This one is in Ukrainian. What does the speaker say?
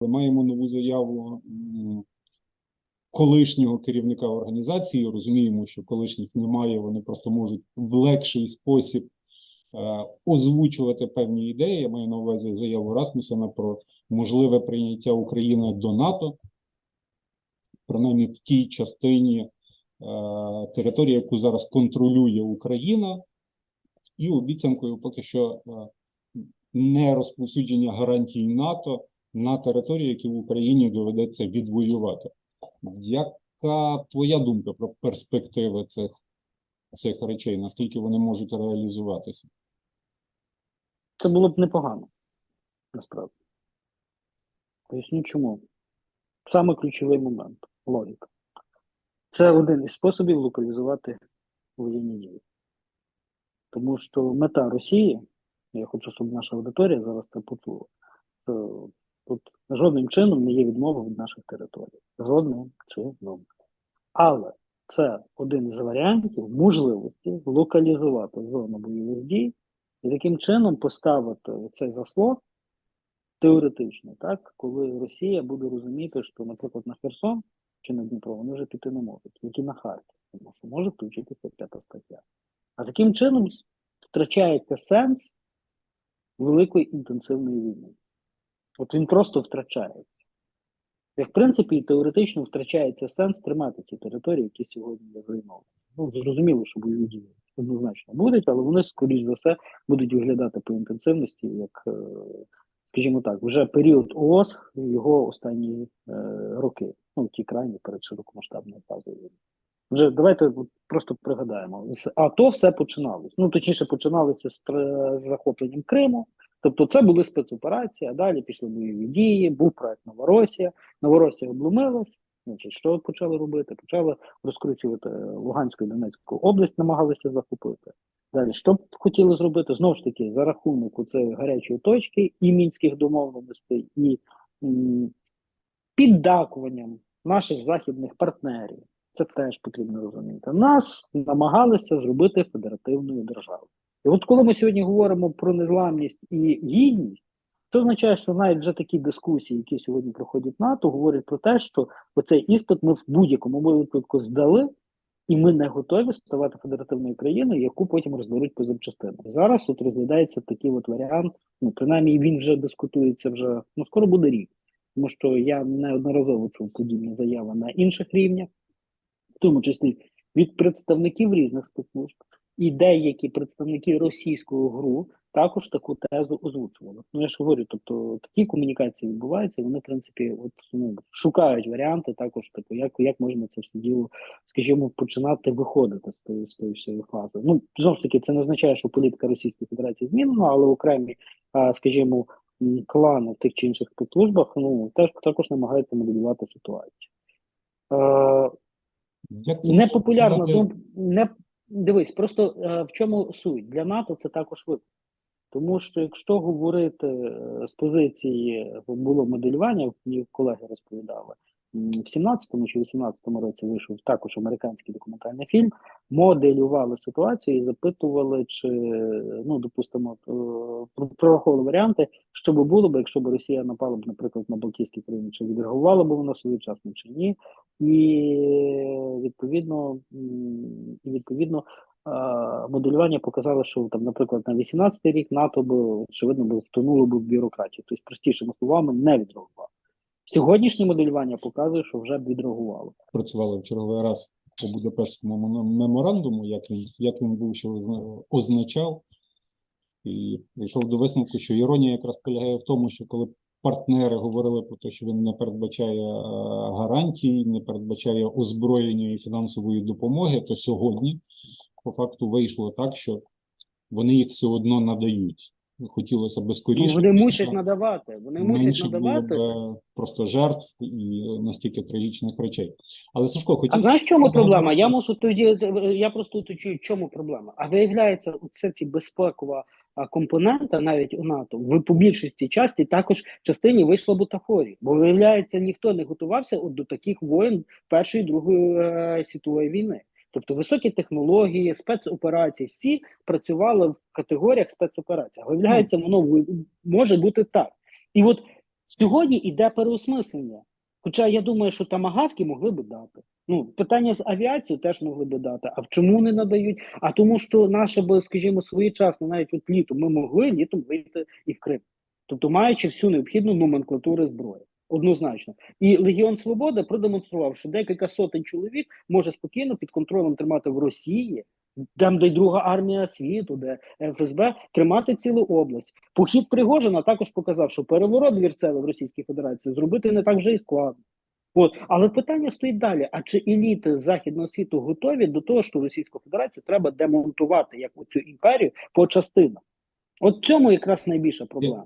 Маємо нову заяву колишнього керівника організації. Розуміємо, що колишніх немає. Вони просто можуть в легший спосіб е, озвучувати певні ідеї. Я маю на увазі заяву Расмусена про можливе прийняття України до НАТО, принаймні в тій частині е, території, яку зараз контролює Україна, і обіцянкою поки що е, не розповсюдження гарантій НАТО на території, які в Україні доведеться відвоювати. Яка твоя думка про перспективи цих, цих речей? Наскільки вони можуть реалізуватися? Це було б непогано, насправді. Поясню чому. Саме ключовий момент логіка. Це один із способів локалізувати воєнні дії. Тому що мета Росії, я хочу, щоб наша аудиторія зараз це почула, тут жодним чином не є відмова від наших територій. Жодним чином. Але це один із варіантів можливості локалізувати зону бойових дій і таким чином поставити цей заслон теоретично, так, коли Росія буде розуміти, що, наприклад, на Херсон чи на Дніпро вони вже піти не можуть, які на Харків, тому що може включитися п'ята стаття. А таким чином втрачається сенс великої інтенсивної війни. От він просто втрачається. Як в принципі, і теоретично втрачається сенс тримати ті території, які сьогодні є зруйновані. Ну, зрозуміло, що бойові дії однозначно будуть, але вони, скоріш за все, будуть виглядати по інтенсивності, як, е, скажімо так, вже період ООС, його останні е, роки, ну, ті крайні перед широкомасштабною фазою. Вже давайте просто пригадаємо. З АТО все починалось. Ну, точніше, починалося з захопленням Криму. Тобто це були спецоперації, а далі пішли бойові дії, був проект Новоросія. Новоросія обломилась. Значить, що почали робити? Почали розкручувати е, Луганську і Донецьку область, намагалися захопити. Далі, що б хотіли зробити? Знову ж таки, за рахунок цієї гарячої точки і мінських домовленостей, і м, піддакуванням наших західних партнерів. Це теж потрібно розуміти. Нас намагалися зробити федеративною державою. І от коли ми сьогодні говоримо про незламність і гідність, це означає, що навіть вже такі дискусії, які сьогодні проходять НАТО, говорять про те, що оцей іспит ми в будь-якому випадку здали, і ми не готові ставати федеративною країною, яку потім розберуть по запчастинах. Зараз от розглядається такий от варіант. Ну принаймні він вже дискутується вже ну скоро буде рік, тому що я неодноразово чув подібні заяви на інших рівнях, в тому числі від представників різних спецслужб, і деякі представники російського ГРУ також таку тезу озвучували. Ну я ж говорю, тобто такі комунікації відбуваються. Вони в принципі от ну шукають варіанти, також типу, як, як можна це все діло, скажімо, починати виходити з тої з тої всієї фази. Ну знову ж таки, це не означає, що політика Російської Федерації змінена, але окремі, а, скажімо, клани в тих чи інших спецслужбах ну теж також намагаються моделювати ситуацію. Е, ну впливати? не дивись, просто е, в чому суть для НАТО це також виклик. Тому що якщо говорити е, з позиції було моделювання, мені колеги розповідали в 17-му чи 18-му році вийшов також американський документальний фільм, моделювали ситуацію і запитували, чи ну допустимо е, прораховували варіанти, що би було б, якщо б Росія напала б, наприклад, на Балтійські країни, чи відреагувала б вона своєчасно чи ні, і відповідно, і відповідно моделювання показало, що там, наприклад, на 18-й рік НАТО би очевидно би втонуло б в бюрократію, тобто, простішими словами, не відреагувало. Сьогоднішнє моделювання показує, що вже б відреагувало. працювали в черговий раз по Будапештському меморандуму, як він, як він був, що озна- означав, і прийшов до висновку, що іронія якраз полягає в тому, що коли партнери говорили про те, що він не передбачає е, гарантій, не передбачає озброєння і фінансової допомоги, то сьогодні по факту вийшло так, що вони їх все одно надають. Хотілося скоріше. Ну, вони мусять надавати. Вони мусять надавати. б е, просто жертв і настільки трагічних речей. Але Сашко, хотів А знаєш, чому проблема? Я можу тоді, я просто уточню, в чому проблема. А виявляється, це ці безпекова компонента, навіть у НАТО, в по більшості часті також частині вийшла бутафорії. Бо виявляється, ніхто не готувався от до таких воєн Першої Другої е, світової війни. Тобто високі технології, спецоперації, всі працювали в категоріях спецоперацій. Виявляється, воно може бути так. І от Сьогодні йде переосмислення. Хоча я думаю, що тамагавки могли би дати. Ну, питання з авіацією теж могли би дати. А в чому не надають? А тому, що наше, би, скажімо, своєчасно, навіть от літом, ми могли літом вийти і в Крим. Тобто, маючи всю необхідну номенклатуру зброї. Однозначно. І Легіон Свободи продемонстрував, що декілька сотень чоловік може спокійно під контролем тримати в Росії, там, де й друга армія світу, де ФСБ, тримати цілу область. Похід Пригожина також показав, що переворот двірцевий в Російській Федерації зробити не так вже і складно. От, але питання стоїть далі: а чи еліти західного світу готові до того, що Російську Федерацію треба демонтувати як оцю імперію по частинах? От цьому якраз найбільша проблема.